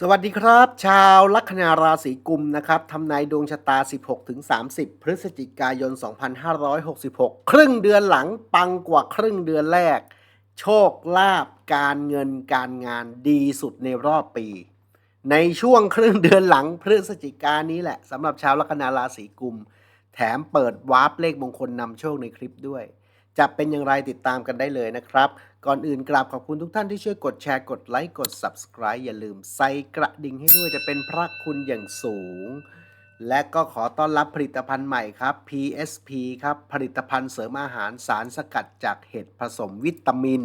สวัสดีครับ ชาวลัคนาราศีกุมนะครับทำนายดวงชะตา 16-30 พฤศจิกายน 2566 ครึ่งเดือนหลังปังกว่าครึ่งเดือนแรก โชคลาภการเงินการงานดีสุดในรอบปี ในช่วงครึ่งเดือนหลังพฤศจิกายนนี้แหละสำหรับชาวลัคนาราศีกุม แถมเปิดวาร์ปเลขมงคลนำโชคในคลิปด้วย จะเป็นอย่างไรติดตามกันได้เลยนะครับ ก่อนอื่นกราบขอบคุณทุกท่านที่ช่วยกดแชร์กดไลค์กด Subscribe อย่าลืมใส่กระดิ่งให้ด้วยจะเป็นพระคุณอย่างสูง และก็ขอต้อนรับผลิตภัณฑ์ใหม่ครับ PSP ครับผลิตภัณฑ์เสริมอาหารสารสกัดจากเห็ดผสมวิตามิน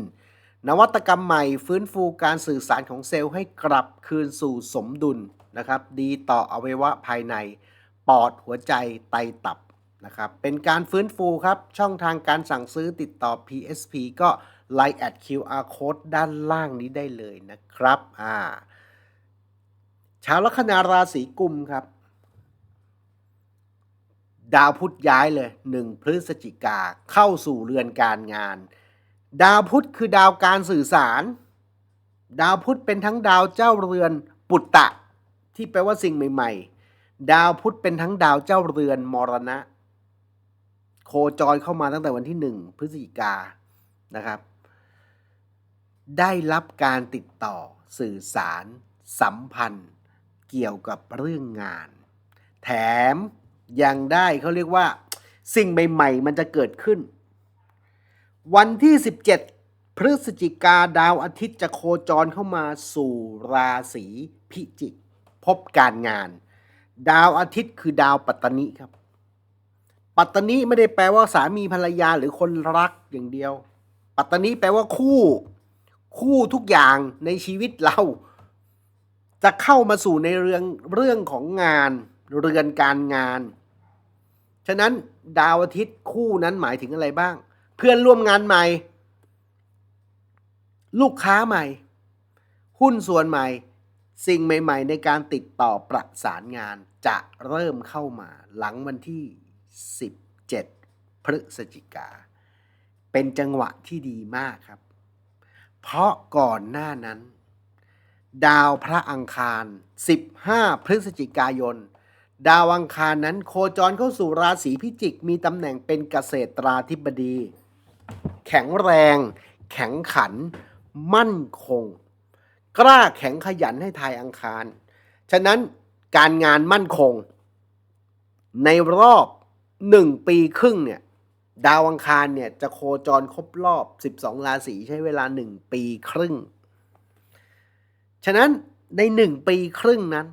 นวัตกรรมใหม่ฟื้นฟูการสื่อสารของเซลล์ให้กลับคืนสู่สมดุลนะครับ ดีต่ออวัยวะภายใน ปอดหัวใจไตตับนะครับเป็นการฟื้นฟูครับช่องทางการสั่งซื้อติดต่อ PSP ก็ Line at QR code ด้านล่างนี้ได้เลยนะครับอ่าชาวลัคนาราศีกุมครับ ดาวพุธย้ายเลยหนึ่งพฤศจิกาเข้าสู่เรือนการงาน ดาวพุธคือดาวการสื่อสาร ดาวพุธเป็นทั้งดาวเจ้าเรือนปุตตะ ที่แปลว่าสิ่งใหม่ ๆ ดาวพุธเป็นทั้งดาวเจ้าเรือนมรณะ โคจรเข้ามาตั้งแต่วันที่หนึ่งพฤศจิกานะครับ ได้รับการติดต่อสื่อสาร สัมพันธ์ เกี่ยวกับเรื่องงาน แถมยังได้เขาเรียกว่า สิ่งใหม่ ๆ มันจะเกิดขึ้น วันที่ 17 พฤศจิกาดาวอาทิตย์จะโคจรเข้ามาสู่ราศีพิจิก พบการงาน ดาวอาทิตย์คือดาวปัตตนิครับ ปัตตนิไม่ได้แปลว่าสามีภรรยาหรือคนรักอย่างเดียว ปัตตนิแปลว่าคู่ คู่ทุกอย่างในชีวิตเรา จะเข้ามาสู่ในเรื่องเรื่องของงานเรือนการงาน ฉะนั้นดาวอาทิตย์คู่นั้นหมายถึงอะไรบ้าง เพื่อนร่วมงานใหม่ ลูกค้าใหม่ หุ้นส่วนใหม่ สิ่งใหม่ ๆ ในการติดต่อประสานงานจะเริ่มเข้ามาหลังวันที่ 17 พฤศจิกา เป็นจังหวะที่ดีมากครับ เพราะก่อนหน้านั้น ดาวพระอังคาร 15 พฤศจิกายน ดาวอังคารนั้นโคจรเข้าสู่ราศีพิจิก มีตำแหน่งเป็นเกษตราธิบดี แข็งแรง แข็งขัน มั่นคง กล้าแข็งขยันให้ทายอังคาร ฉะนั้นการงานมั่นคง ในรอบหนึ่งปีครึ่งเนี่ย ดาวอังคารเนี่ยจะโคจรครบรอบ 12 ราศีใช้เวลา 1 ปีครึ่ง ฉะนั้นใน 1 ปีครึ่งนั้น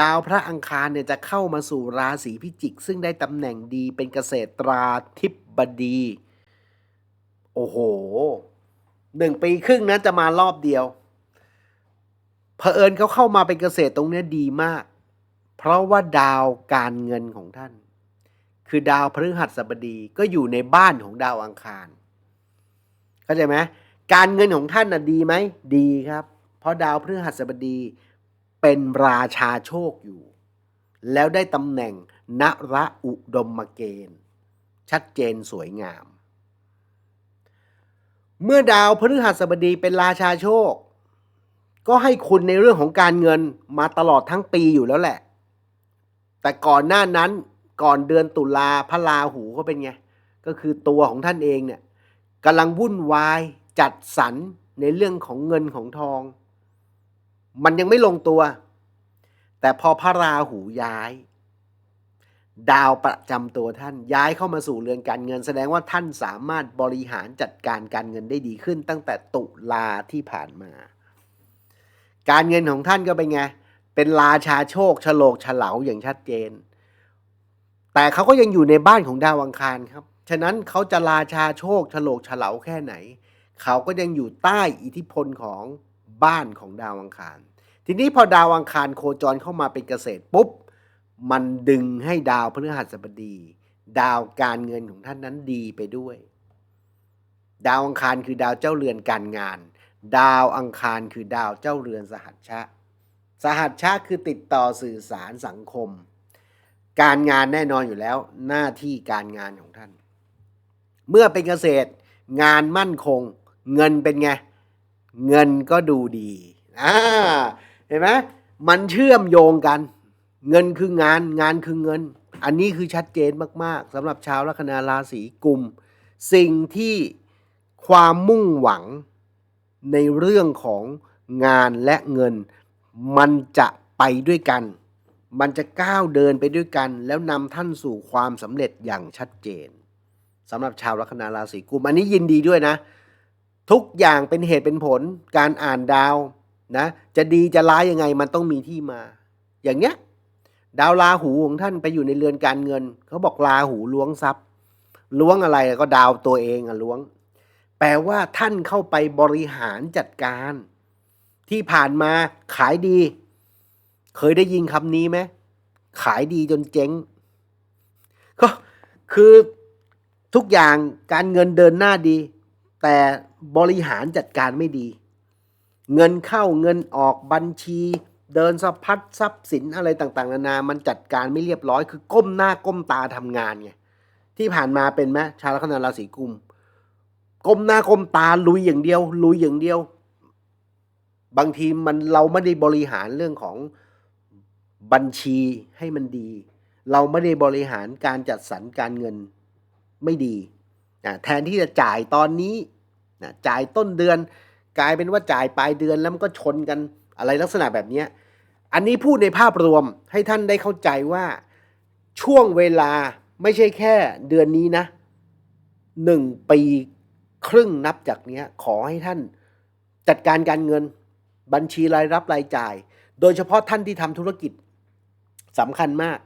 ดาวพระอังคารเนี่ยจะเข้ามาสู่ราศีพิจิก ซึ่งได้ตำแหน่งดีเป็นเกษตราธิบดี โอ้โหหนึ่งปีครึ่งนั้นจะมารอบเดียวเผอิญเขาเข้ามาเป็นเกษตรตรงเนี้ยดีมาก เพราะว่าดาวการเงินของท่าน คือดาวพฤหัสบดีก็อยู่ในบ้านของดาวอังคารเข้าใจไหมการเงินของท่านน่ะดีไหมดีครับ เพราะดาวพฤหัสบดีเป็นราชาโชคอยู่ แล้วได้ตำแหน่งนระอุดมเกณฑ์ ชัดเจนสวยงาม เมื่อดาวพฤหัสบดีเป็นราชาโชค ก็ให้คุณในเรื่องของการเงินมาตลอดทั้งปีอยู่แล้วแหละ แต่ก่อนหน้านั้น ก่อนเดือนตุลาพระราหูก็เป็นไง ก็คือตัวของท่านเองเนี่ยกำลังวุ่นวายจัดสรรในเรื่องของเงินของทอง มันยังไม่ลงตัว แต่พอพระราหูย้าย ดาวประจำตัวท่านย้ายเข้ามาสู่เรือนการเงิน แสดงว่าท่านสามารถบริหารจัดการการเงินได้ดีขึ้น ตั้งแต่ตุลาที่ผ่านมา การเงินของท่านก็เป็นไงเป็นราชาโชคฉลกฉลาอย่างชัดเจน แต่เขาก็ยังอยู่ในบ้านของดาวอังคารครับ ฉะนั้นเขาจะราชาโชคฉลกฉลาแค่ไหน เขาก็ยังอยู่ใต้อิทธิพลของบ้านของดาวอังคาร ทีนี้พอดาวอังคารโคจรเข้ามาเป็นเกษตรปุ๊บ มันดึงให้ดาวพฤหัสบดี ดาวการเงินของท่านนั้นดีไปด้วย ดาวอังคารคือดาวเจ้าเรือนการงาน ดาวอังคารคือดาวเจ้าเรือนสหัชชะ สหัชชะคือติดต่อสื่อสารสังคม การงานแน่นอนอยู่แล้ว หน้าที่การงานของท่าน เมื่อเป็นเกษตร งานมั่นคง เงินเป็นไง เงินก็ดูดีอ่าเห็นไหมมันเชื่อมโยงกัน เงินคืองานงานคือเงิน อันนี้คือชัดเจนมากๆสำหรับชาวลัคนาราศีกุม สิ่งที่ความมุ่งหวังในเรื่องของงานและเงิน มันจะไปด้วยกัน มันจะก้าวเดินไปด้วยกัน แล้วนำท่านสู่ความสำเร็จอย่างชัดเจนสำหรับชาวลัคนาราศีกุมอันนี้ยินดีด้วยนะ ทุกอย่างเป็นเหตุเป็นผล การอ่านดาวนะจะดีจะร้ายยังไงมันต้องมีที่มา อย่างเงี้ยดาวราหูของท่านไปอยู่ในเรือนการเงิน เขาบอกราหูล้วงทรัพย์ล้วงอะไรก็ดาวตัวเองอะล้วง แปลว่าท่านเข้าไปบริหารจัดการ ที่ผ่านมาขายดี เคยได้ยินคำนี้ไหมขายดีจนเจ๊ง ก็คือทุกอย่างการเงินเดินหน้าดี แต่บริหารจัดการไม่ดี เงินเข้าเงินออกบัญชี เดินสะพัดทรัพย์สินอะไรต่าง ๆ นานา มันจัดการไม่เรียบร้อย คือก้มหน้าก้มตาทำงานไงที่ผ่านมาเป็นไหมชาวลัคนาราศีกุมก้มหน้าก้มตาลุยอย่างเดียว ลุยอย่างเดียว บางทีมันเราไม่ได้บริหารเรื่องของ บัญชีให้มันดี เราไม่ได้บริหารการจัดสรรการเงินไม่ดีนะแทนที่จะจ่ายตอนนี้นะจ่ายต้นเดือน กลายเป็นว่าจ่ายปลายเดือนแล้วมันก็ชนกันอะไรลักษณะแบบนี้อันนี้พูดในภาพรวมให้ท่านได้เข้าใจว่าช่วงเวลาไม่ใช่แค่เดือนนี้นะหนึ่งปีครึ่งนับจากเนี้ยขอให้ท่านจัดการการเงินบัญชีรายรับรายจ่าย โดยเฉพาะท่านที่ทำธุรกิจ สำคัญมาก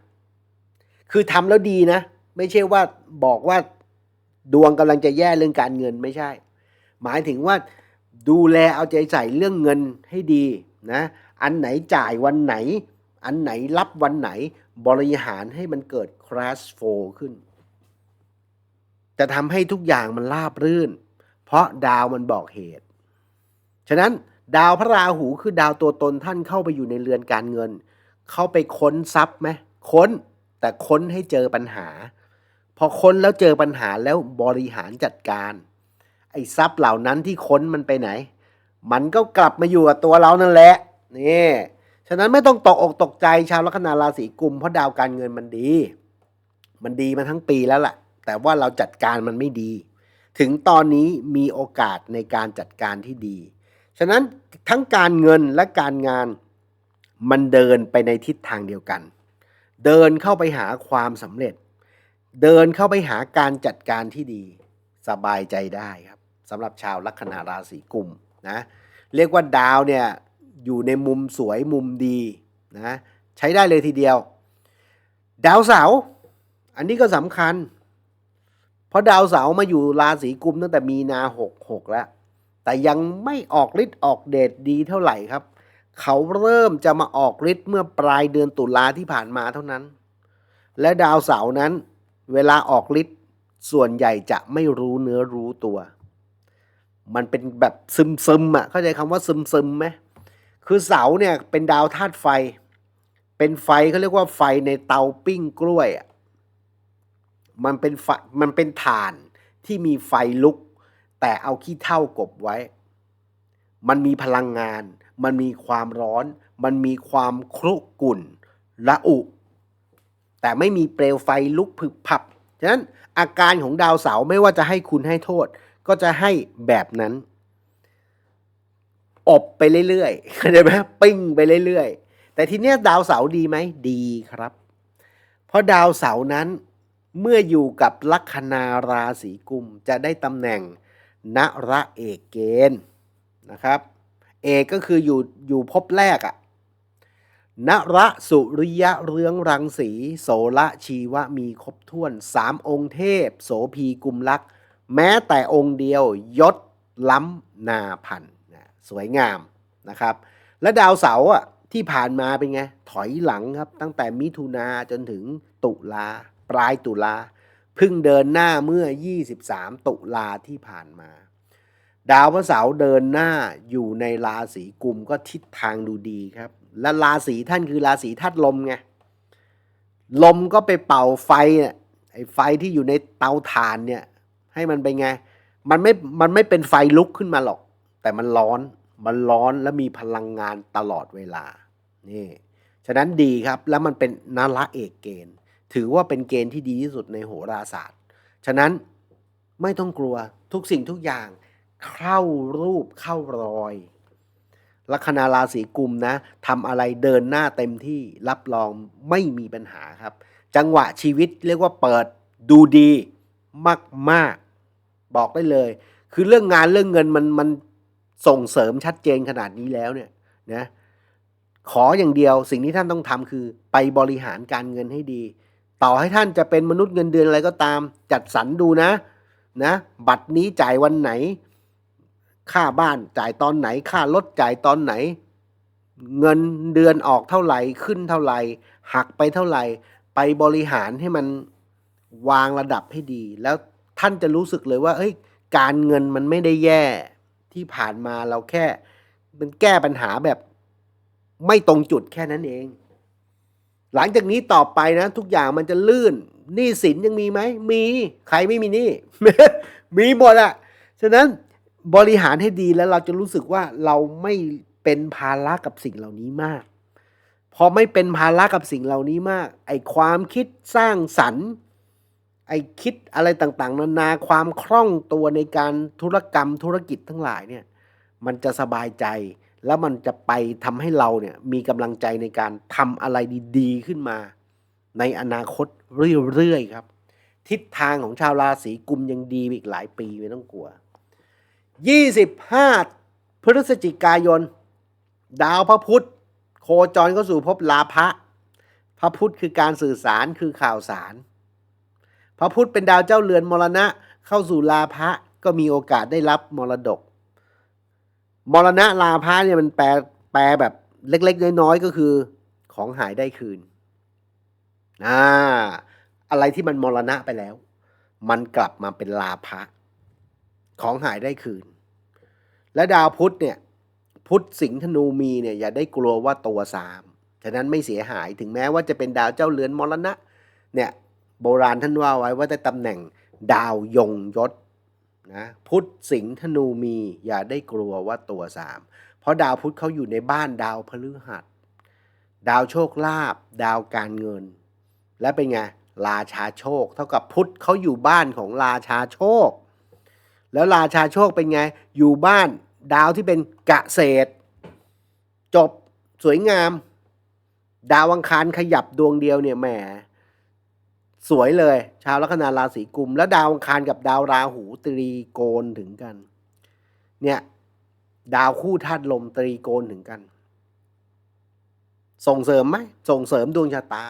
คือทำแล้วดีนะ ไม่ใช่ว่าบอกว่าดวงกำลังจะแย่เรื่องการเงินไม่ใช่ หมายถึงว่าดูแลเอาใจใส่เรื่องเงินให้ดีนะ อันไหนจ่ายวันไหน อันไหนรับวันไหนบริหารให้มันเกิด crash flow ขึ้น จะทำให้ทุกอย่างมันราบรื่น เพราะดาวมันบอกเหตุ ฉะนั้นดาวพระราหูคือดาวตัวตนท่านเข้าไปอยู่ในเรือนการเงิน เข้าไปค้นทรัพย์ไหมค้นแต่ค้นให้เจอปัญหา พอค้นแล้วเจอปัญหาแล้วบริหารจัดการ ไอ้ทรัพย์เหล่านั้นที่ค้นมันไปไหน มันก็กลับมาอยู่กับตัวเรานั่นแหละนี่ฉะนั้นไม่ต้องตกอกตกใจชาวลัคนาราศีกุมเพราะดาวการเงินมันดี มันดีมาทั้งปีแล้วล่ะ แต่ว่าเราจัดการมันไม่ดี ถึงตอนนี้มีโอกาสในการจัดการที่ดี ฉะนั้นทั้งการเงินและการงาน มันเดินไปในทิศทางเดียวกัน เดินเข้าไปหาความสำเร็จ เดินเข้าไปหาการจัดการที่ดี สบายใจได้ครับสำหรับชาวลัคนาราศีกุมนะเรียกว่าดาวเนี่ยอยู่ในมุมสวยมุมดีนะใช้ได้เลยทีเดียว ดาวเสาร์อันนี้ก็สำคัญ เพราะดาวเสาร์มาอยู่ราศีกุมตั้งแต่มีนาหกหกแล้ว แต่ยังไม่ออกฤทธิ์ออกเดชดีเท่าไหร่ครับ เขาเริ่มจะมาออกฤทธิ์เมื่อปลายเดือนตุลาที่ผ่านมาเท่านั้น และดาวเสาร์นั้น เวลาออกฤทธิ์ส่วนใหญ่จะไม่รู้เนื้อรู้ตัว มันเป็นแบบซึมซึมๆอะเข้าใจคำว่าซึมซึมๆไหมคือเสาเนี่ยเป็นดาวธาตุไฟ เป็นไฟเขาเรียกว่าไฟในเตาปิ้งกล้วยอะมันเป็นไฟมันเป็นถ่านที่มีไฟลุก แต่เอาขี้เท่ากบไว้ มันมีพลังงาน มันมีความร้อน มันมีความครุกรุ่นละอุ แต่ไม่มีเปลวไฟลุกผึบพับ ฉะนั้นอาการของดาวเสาร์ไม่ว่าจะให้คุณให้โทษ ก็จะให้แบบนั้น อบไปเรื่อยๆเข้าใจไหมปิ้งไปเรื่อยๆ แต่ทีเนี้ยดาวเสาร์ดีไหม ดีครับ เพราะดาวเสาร์นั้นเมื่ออยู่กับลัคนาราศีกุมจะได้ตำแหน่งนระเอกเกณฑ์นะครับ เอกก็คืออยู่อยู่ภพแรกอะนระสุริยะเรืองรังสีโสละชีวะมีครบถ้วนสามองค์เทพ โสพีกุมลักษ์แม้แต่องค์เดียวยศล้ำนาพันนะสวยงามนะครับ และดาวเสาร์อะที่ผ่านมาเป็นไง ถอยหลังครับ ตั้งแต่มิถุนาจนถึงตุลาปลายตุลาพิ่งเดินหน้าเมื่อ 23 ตุลาที่ผ่านมา ดาวพระเสาร์เดินหน้าอยู่ในราศีกุมก็ทิศทางดูดีครับ และราศีท่านคือราศีธาตุลมไงลมก็ไปเป่าไฟเนี่ยไอ้ไฟที่อยู่ในเตาถ่านเนี่ย ให้มันเป็นไง มันไม่มันไม่เป็นไฟลุกขึ้นมาหรอก แต่มันร้อนมันร้อนและมีพลังงานตลอดเวลานี่ฉะนั้นดีครับแล้วมันเป็นนาระเอกเกณฑ์ ถือว่าเป็นเกณฑ์ที่ดีที่สุดในโหราศาสตร์ ฉะนั้นไม่ต้องกลัวทุกสิ่งทุกอย่าง เข้ารูปเข้ารอยลัคนาราศีกุมนะทำอะไรเดินหน้าเต็มที่รับรองไม่มีปัญหาครับ จังหวะชีวิตเรียกว่าเปิดดูดีมากๆ บอกได้เลย คือเรื่องงานเรื่องเงินมันมันส่งเสริมชัดเจนขนาดนี้แล้วเนี่ยนะขออย่างเดียวสิ่งที่ท่านต้องทำคือไปบริหารการเงินให้ดี ต่อให้ท่านจะเป็นมนุษย์เงินเดือนอะไรก็ตาม จัดสรรดูนะนะ บัตรนี้จ่ายวันไหน ค่าบ้านจ่ายตอนไหน ค่ารถจ่ายตอนไหน เงินเดือนออกเท่าไหร่ขึ้นเท่าไหร่หักไปเท่าไหร่ ไปบริหารให้มันวางระดับให้ดี แล้วท่านจะรู้สึกเลยว่าเฮ้ยการเงินมันไม่ได้แย่ที่ผ่านมาเราแค่มันแก้ปัญหาแบบไม่ตรงจุดแค่นั้นเอง หลังจากนี้ต่อไปนะ ทุกอย่างมันจะลื่นหนี้สินยังมีไหมมีใครไม่มีหนี้มีหมดอะฉะนั้น บริหารให้ดีแล้วเราจะรู้สึกว่าเราไม่เป็นภาระกับสิ่งเหล่านี้มาก พอไม่เป็นภาระกับสิ่งเหล่านี้มาก ไอความคิดสร้างสรรค์ไอคิดอะไรต่างๆ นานาความคล่องตัวในการธุรกรรมธุรกิจทั้งหลายเนี่ย มันจะสบายใจแล้วมันจะไปทำให้เราเนี่ยมีกำลังใจในการทำอะไรดีๆขึ้นมา ในอนาคตเรื่อยๆครับ ทิศทางของชาวราศีกุมยังดีอีกหลายปีไม่ต้องกลัว 25 พฤศจิกายน ดาวพระพุธโคจรเข้าสู่ภพลาภะพระพุธคือการสื่อสารคือข่าวสาร พระพุธเป็นดาวเจ้าเรือนมรณะเข้าสู่ลาภะก็มีโอกาสได้รับมรดก มรณะลาภะเนี่ยมันแปลแปลแบบเล็ก ๆ น้อยๆก็คือของหายได้คืนอ่าอะไรที่มันมรณะไปแล้ว มันกลับมาเป็นลาภะ ของหายได้คืน และดาวพุธเนี่ย พุธสิงห์ธนูมีเนี่ยอย่าได้กลัวว่าตัวสามฉะนั้นไม่เสียหายถึงแม้ว่าจะเป็นดาวเจ้าเรือนมรณะ เนี่ยโบราณท่านว่าไว้ว่าได้ตำแหน่งดาวยงยศนะพุธสิงห์ธนูมีอย่าได้กลัวว่าตัวสามเพราะดาวพุธเขาอยู่ในบ้านดาวพฤหัส ดาวโชคลาภดาวการเงิน และเป็นไงราชาโชค เท่ากับพุธเขาอยู่บ้านของราชาโชค แล้วราชาโชคเป็นไง อยู่บ้านดาวที่เป็นกะเศษ จบสวยงาม ดาวอังคารขยับดวงเดียวเนี่ยแหมสวยเลย ชาวลัคนาราศีกุม แล้วดาวอังคารกับดาวราหูตรีโกนถึงกัน เนี่ยดาวคู่ธาตุลมตรีโกนถึงกัน ส่งเสริมไหมส่งเสริมดวงชะตา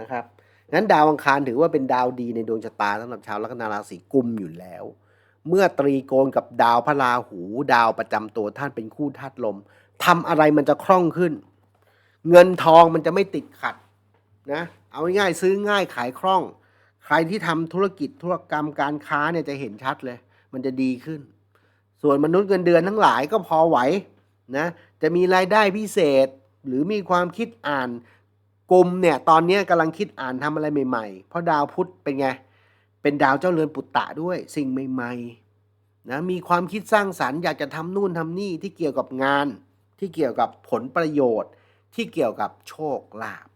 นะครับงั้นดาวอังคารถือว่าเป็นดาวดีในดวงชะตาสำหรับชาวลัคนาราศีกุมอยู่แล้ว เมื่อตรีโกนกับดาวพระราหู ดาวประจำตัวท่านเป็นคู่ธาตุลมทำอะไรมันจะคล่องขึ้น เงินทองมันจะไม่ติดขัดนะเอาง่ายๆซื้อง่ายขายคล่อง ใครที่ทำธุรกิจธุรกรรมการค้าเนี่ยจะเห็นชัดเลย มันจะดีขึ้น ส่วนมนุษย์เงินเดือนทั้งหลายก็พอไหวนะจะมีรายได้พิเศษหรือมีความคิดอ่านกลุ่มเนี่ยตอนนี้กำลังคิดอ่านทำอะไรใหม่ๆ เพราะดาวพุธเป็นไง เป็นดาวเจ้าเรือนปุตตะด้วยสิ่งใหม่ๆนะมีความคิดสร้างสรรค์อยากจะทำนู่นทำนี่ที่เกี่ยวกับงาน ที่เกี่ยวกับผลประโยชน์ ที่เกี่ยวกับโชคลาภ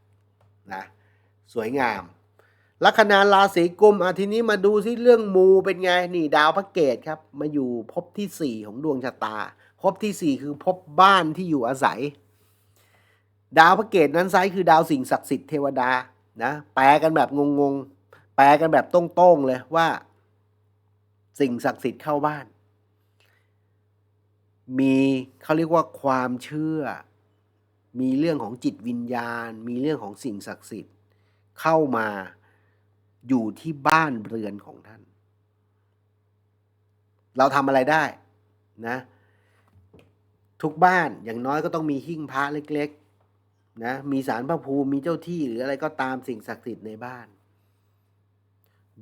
นะสวยงามลัคนาราศีกุมอาทีนี้มาดูซิเรื่องมูเป็นไงนี่ดาวพระเกตครับ มาอยู่ภพที่ 4 ของดวงชะตาภพทีสี่4 คือภพบ้านที่อยู่อาศัย ดาวพระเกตนั้นไซส์คือดาวสิ่งศักดิ์สิทธิ์เทวดานะแปลกันแบบงงๆ ลกันแบบต้งๆเลยว่า สิ่งศักดิ์สิทธิ์เข้าบ้าน มีเขาเรียกว่าความเชื่อ มีเรื่องของจิตวิญญาณ มีเรื่องของสิ่งศักดิ์สิทธิ์ เข้ามาอยู่ที่บ้านเรือนของท่าน เราทำอะไรได้นะ ทุกบ้านอย่างน้อยก็ต้องมีหิ้งพระเล็ก ๆ นะ มีสารพระภูมิมีเจ้าที่หรืออะไรก็ตามสิ่งศักดิ์สิทธิ์ในบ้าน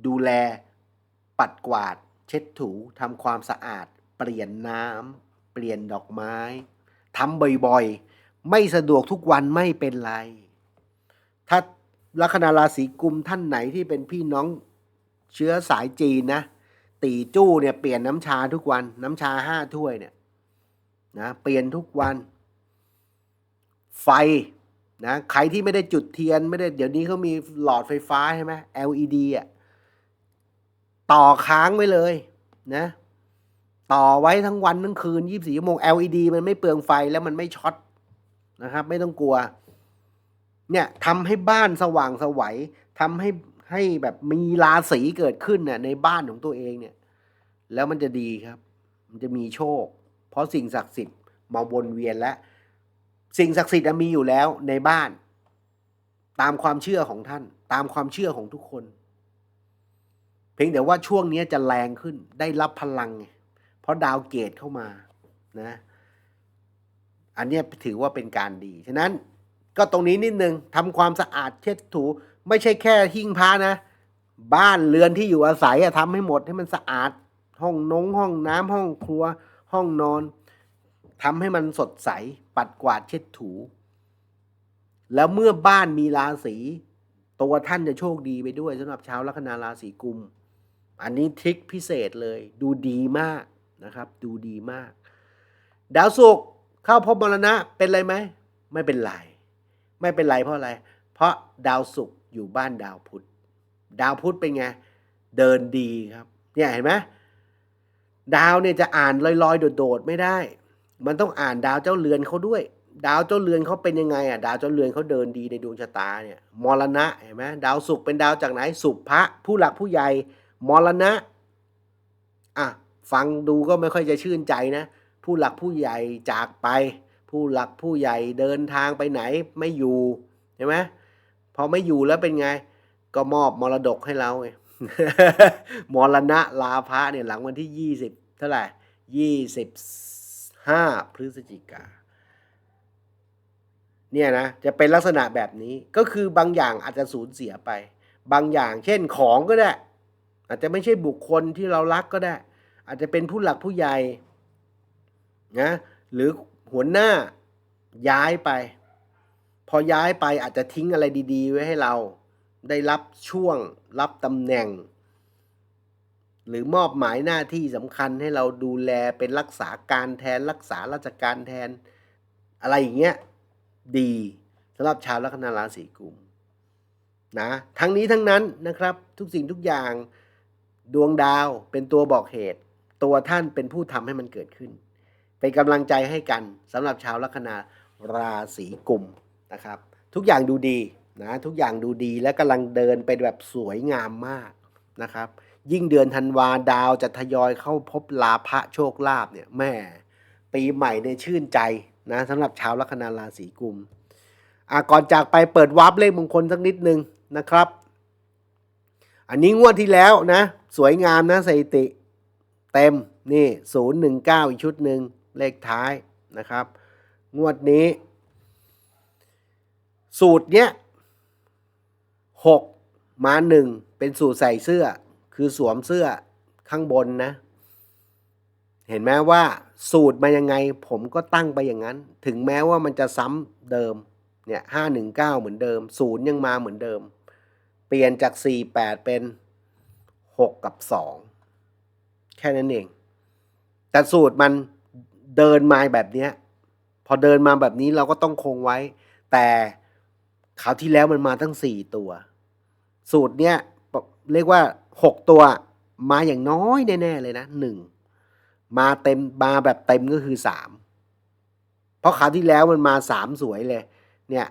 ดูแล ปัดกวาด เช็ดถูทำความสะอาด เปลี่ยนน้ำเปลี่ยนดอกไม้ทำบ่อยๆ ไม่สะดวกทุกวันไม่เป็นไร ถ้าลัคนาราศีกุมท่านไหนที่เป็นพี่น้องเชื้อสายจีนนะ ตีจู้เนี่ยเปลี่ยนน้ำชาทุกวันน้ำชาห้าถ้วยเนี่ยนะเปลี่ยนทุกวัน ไฟนะใครที่ไม่ได้จุดเทียนไม่ได้เดี๋ยวนี้เขามีหลอดไฟฟ้าใช่ไหม LED อะ ต่อค้างไว้เลยนะ ต่อไว้ทั้งวันทั้งคืน 24ชั่วโมง LED มันไม่เปลืองไฟแล้วมันไม่ช็อตนะครับ ไม่ต้องกลัว เนี่ยทำให้บ้านสว่างสวัยทำให้ให้แบบมีราศีเกิดขึ้นเนี่ยในบ้านของตัวเองเนี่ย แล้วมันจะดีครับ มันจะมีโชค เพราะสิ่งศักดิ์สิทธิ์มาวนเวียนและสิ่งศักดิ์สิทธิ์มีอยู่แล้วในบ้าน ตามความเชื่อของท่าน ตามความเชื่อของทุกคน พียงแต่ว่าช่วงนี้จะแรงขึ้นได้รับพลัง เพราะดาวเกตเข้ามานะอันนี้ถือว่าเป็นการดี ฉะนั้นก็ตรงนี้นิดนึงทำความสะอาดเช็ดถู ไม่ใช่แค่หิ้งพระนะ บ้านเรือนที่อยู่อาศัยทำให้หมดให้มันสะอาด ห้องนงห้องน้ำห้องครัว ห้องนอนทำให้มันสดใส ปัดกวาดเช็ดถู แล้วเมื่อบ้านมีราศีตัวท่านจะโชคดีไปด้วยสำหรับชาวลัคนาราศีกุม อันนี้ทริคพิเศษเลยดูดีมากนะครับ ดูดีมาก ดาวศุกร์เข้าพบมรณะเป็นไรไหมไม่เป็นไรไม่เป็นไรเพราะอะไร เพราะดาวศุกร์อยู่บ้านดาวพุธดาวพุธเป็นไงเดินดีครับ เนี่ยเห็นไหมดาวเนี่ยจะอ่านลอยๆ โดดๆไม่ได้ มันต้องอ่านดาวเจ้าเรือนเขาด้วย ดาวเจ้าเรือนเขาเป็นยังไงอะดาวเจ้าเรือนเขาเดินดีในดวงชะตาเนี่ยมรณะเห็นไหมดาวศุกร์เป็นดาวจากไหนสุภะผู้หลักผู้ใหญ่ มรณะ อะ ฟังดูก็ไม่ค่อยจะชื่นใจนะ ผู้หลักผู้ใหญ่จากไป ผู้หลักผู้ใหญ่เดินทางไปไหนไม่อยู่ใช่ไหมพอไม่อยู่แล้วเป็นไง ก็มอบมรดกให้เราไงมรณะลาภะเนี่ยหลังวันที่ยี่สิบเท่าไหร่ยี่สิบห้าพฤศจิกาเนี่ยนะจะเป็นลักษณะแบบนี้ก็คือบางอย่างอาจจะสูญเสียไป บางอย่างเช่นของก็ได้ อาจจะไม่ใช่บุคคลที่เรารักก็ได้ อาจจะเป็นผู้หลักผู้ใหญ่นะหรือหัวหน้าย้ายไป พอย้ายไปอาจจะทิ้งอะไรดีๆ ไว้ให้เรา ได้รับช่วง รับตำแหน่ง หรือมอบหมายหน้าที่สำคัญให้เราดูแลเป็นรักษาการแทนรักษาราชการแทน อะไรอย่างเงี้ยดีสำหรับชาวลัคนาราศีกุมนะทั้งนี้ทั้งนั้นนะครับทุกสิ่งทุกอย่าง ดวงดาวเป็นตัวบอกเหตุ ตัวท่านเป็นผู้ทำให้มันเกิดขึ้น เป็นกำลังใจให้กันสำหรับชาวลัคนาราศีกุมนะครับ ทุกอย่างดูดีนะทุกอย่างดูดีและกำลังเดินไปแบบสวยงามมากนะครับ ยิ่งเดือนธันวาดาวจะทยอยเข้าพบลาภะโชคลาภเนี่ยแม่ปีใหม่ในชื่นใจนะสำหรับชาวลัคนาราศีกุมอะก่อนจากไปเปิดวาร์ปเลขมงคลสักนิดนึงนะครับ อันนี้งวดที่แล้วนะ สวยงามนะสถิติ เต็มนี่ศูนย์หนึ่งเก้าอีกชุดหนึ่งเลขท้ายนะครับ งวดนี้ สูตรเนี้ยหกมาหนึ่งเป็นสูตรใส่เสื้อ คือสวมเสื้อข้างบนนะ เห็นไหมว่าสูตรมายังไง ผมก็ตั้งไปอย่างนั้น ถึงแม้ว่ามันจะซ้ำเดิมเนี่ยห้าหนึ่งเก้าเหมือนเดิมศูนย์ยังมาเหมือนเดิม เปลี่ยนจากสี่แปดเป็น หกกับสองแค่นั้นเอง แต่สูตรมันเดินมาแบบนี้พอเดินมาแบบนี้เราก็ต้องคงไว้ แต่คราวที่แล้วมันมาทั้งสี่ตัว สูตรเนี้ยเรียกว่าหกตัวมาอย่างน้อยแน่ๆเลยนะหนึ่งมาเต็มมาแบบเต็มก็คือสามเพราะคราวที่แล้วมันมาสามสวยเลย เนี่ย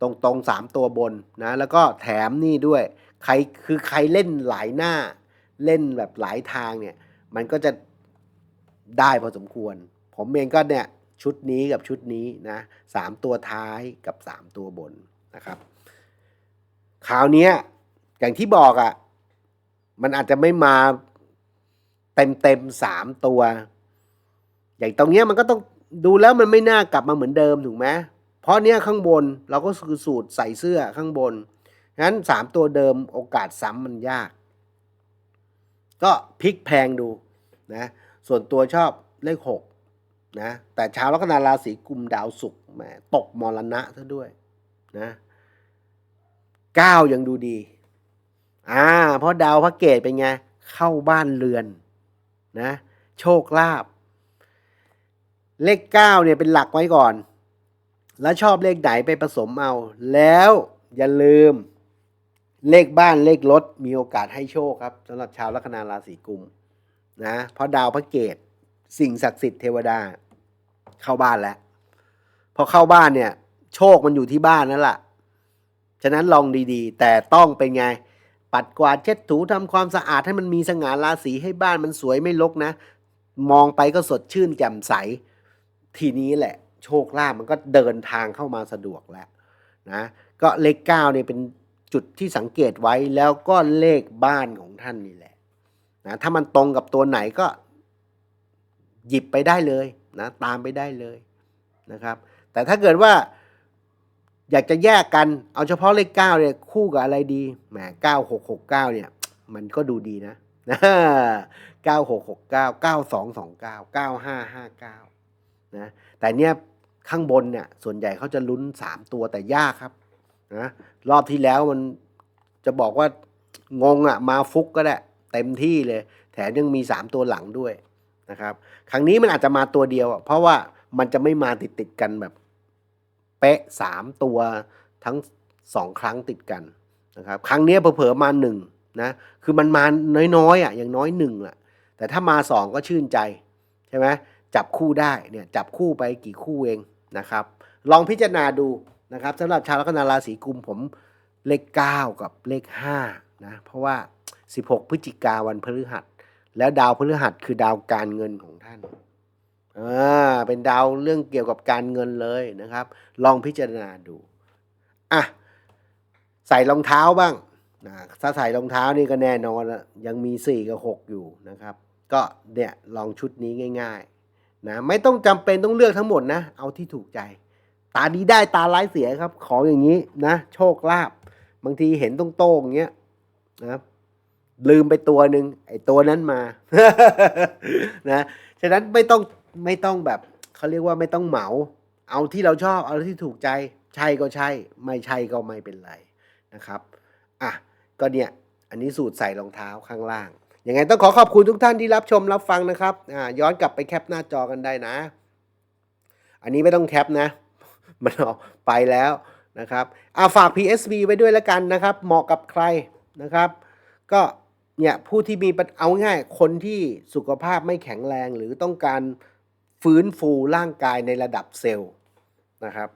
ตรงตรงสามตัวบนนะ แล้วก็แถมนี่ด้วย ใครคือใครเล่นหลายหน้า เล่นแบบหลายทางเนี่ย มันก็จะได้พอสมควร ผมเองก็เนี่ยชุดนี้กับชุดนี้นะสามตัวท้ายกับสามตัวบนนะครับคราวนี้อย่างที่บอกอะ่ะ มันอาจจะไม่มาเต็มเต็มสามตัว อย่างตรงเนี้ยมันก็ต้องดูแล้วมันไม่น่ากลับมาเหมือนเดิมถูกไหมเพราะเนี้ยข้างบนเราก็คือสูตรใส่เสื้อข้างบน งั้นสามตัวเดิมโอกาสซ้ำมันยาก ก็พลิกแพงดูนะ ส่วนตัวชอบเลขหกนะ แต่ชาวลัคนาราศีกุมดาวศุกร์แหมตกมรณะซะด้วยนะเก้ายังดูดี อ่า เพราะดาวพระเกตเป็นไง เข้าบ้านเรือนนะ โชคลาภเลขเก้าเนี่ยเป็นหลักไว้ก่อน แล้วชอบเลขไหนไปผสมเอา แล้วอย่าลืม เลขบ้านเลขรถมีโอกาสให้โชคครับสำหรับชาวลัคนาราศีกุมนะเพราะดาวพระเกตสิ่งศักดิ์สิทธิ์เทวดา เข้าบ้านแล้วพอเข้าบ้านเนี่ย โชคมันอยู่ที่บ้านนั่นแหละฉะนั้นลองดีๆ แต่ต้องเป็นไง ปัดกวาดเช็ดถูทำความสะอาดให้มันมีสง่าราศีให้บ้านมันสวยไม่รกนะ มองไปก็สดชื่นแจ่มใส ทีนี้แหละ โชคลาภมันก็เดินทางเข้ามาสะดวกแล้วนะก็เลขเก้าเนี่ยเป็น จุดที่สังเกตไว้แล้วก็เลขบ้านของท่านนี่แหละนะถ้ามันตรงกับตัวไหนก็หยิบไปได้เลยนะตามไปได้เลยนะครับ แต่ถ้าเกิดว่าอยากจะแยกกันเอาเฉพาะเลขเก้าเนี่ยคู่กับอะไรดีแหมเก้าหกหกเก้าเนี่ยมันก็ดูดีนะเก้าหกหกเก้าเก้าสองสองเก้าเก้าห้าห้าเก้านะแต่เนี่ยข้างบนเนี่ยส่วนใหญ่เขาจะลุ้นสามตัวแต่ยากครับ นะรอบที่แล้วมันจะบอกว่างงอะ่ะมาฟุกก็ได้เต็มที่เลย แถมยังมีสามตัวหลังด้วยนะครับ ครั้งนี้มันอาจจะมาตัวเดียว เพราะว่ามันจะไม่มาติดติดกันแบบ เป๊ะสามตัวทั้งสองครั้งติดกันนะครับครั้งนี้เผลอๆมาหนึ่งนะคือมันมาน้อยๆอะอย่างน้อยหนึ่งอะแต่ถ้ามาสองก็ชื่นใจใช่ไหมจับคู่ได้เนี่ยจับคู่ไปกี่คู่เองนะครับ ลองพิจารณาดู นะครับสำหรับชาวลัคนาราศีกุมผมเลข 9 กับเลข5นะเพราะว่า 16 พฤศจิกาวันพฤหัส แล้วดาวพฤหัสคือดาวการเงินของท่านอ่าเป็นดาวเรื่องเกี่ยวกับการเงินเลยนะครับ ลองพิจารณาดูอะใส่รองเท้าบ้างนะถ้าใส่รองเท้านี่ก็แน่นอนละยังมี 4 กับ 6 อยู่นะครับ ก็เนี่ยลองชุดนี้ง่าย ๆนะไม่ต้องจำเป็นต้องเลือกทั้งหมดนะ เอาที่ถูกใจ ตาดีได้ตาร้ายเสียครับ ของอย่างนี้นะ โชคลาภบางทีเห็นตรงๆอย่างเงี้ยนะลืมไปตัวหนึ่งไอ้ตัวนั้นมานะฉะนั้นไม่ต้องไม่ต้องแบบเขาเรียกว่าไม่ต้องเหมา เอาที่เราชอบเอาที่ถูกใจ ใช่ก็ใช่ ไม่ใช่ก็ไม่เป็นไรนะครับอะก็เนี่ยอันนี้สูตรใส่รองเท้าข้างล่างยังไงต้องขอขอบคุณทุกท่านที่รับชมรับฟังนะครับอ่าย้อนกลับไปแคปหน้าจอกันได้นะ อันนี้ไม่ต้องแคปนะ มันออกไปแล้วนะครับอาฝาก PSV ไว้ด้วยแล้วกันนะครับ เหมาะกับใครนะครับ ก็เนี่ยผู้ที่มีเอาง่ายคนที่สุขภาพไม่แข็งแรงหรือต้องการฟื้นฟูร่างกายในระดับเซลล์นะครับ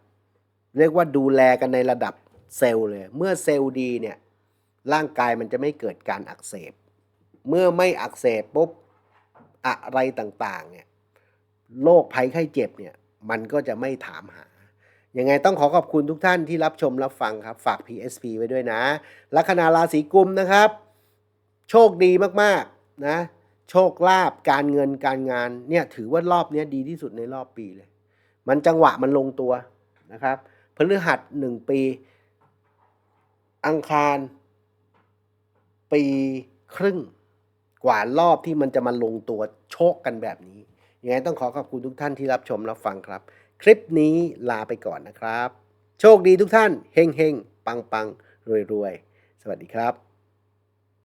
เรียกว่าดูแลกันในระดับเซลล์เลย เมื่อเซลล์ดีเนี่ยร่างกายมันจะไม่เกิดการอักเสบ เมื่อไม่อักเสบปุ๊บอะไรต่างๆเนี่ยโรคภัยไข้เจ็บเนี่ยมันก็จะไม่ถามหา ยังไงต้องขอขอบคุณทุกท่านที่รับชมรับฟังครับ ฝาก PSP ไว้ด้วยนะ ลัคนาราศีกุมนะครับ โชคดีมากๆนะ โชคลาภการเงินการงานเนี่ยถือว่ารอบนี้ดีที่สุดในรอบปีเลย มันจังหวะมันลงตัวนะครับพฤหัสหนึ่งปี อังคาร ปีครึ่งกว่ารอบที่มันจะมาลงตัวโชคกันแบบนี้ยังไงต้องขอขอบคุณทุกท่านที่รับชมรับฟังครับ คลิปนี้ลาไปก่อนนะครับ โชคดีทุกท่าน เฮงเฮงปังปังรวยรวยสวัสดีครับ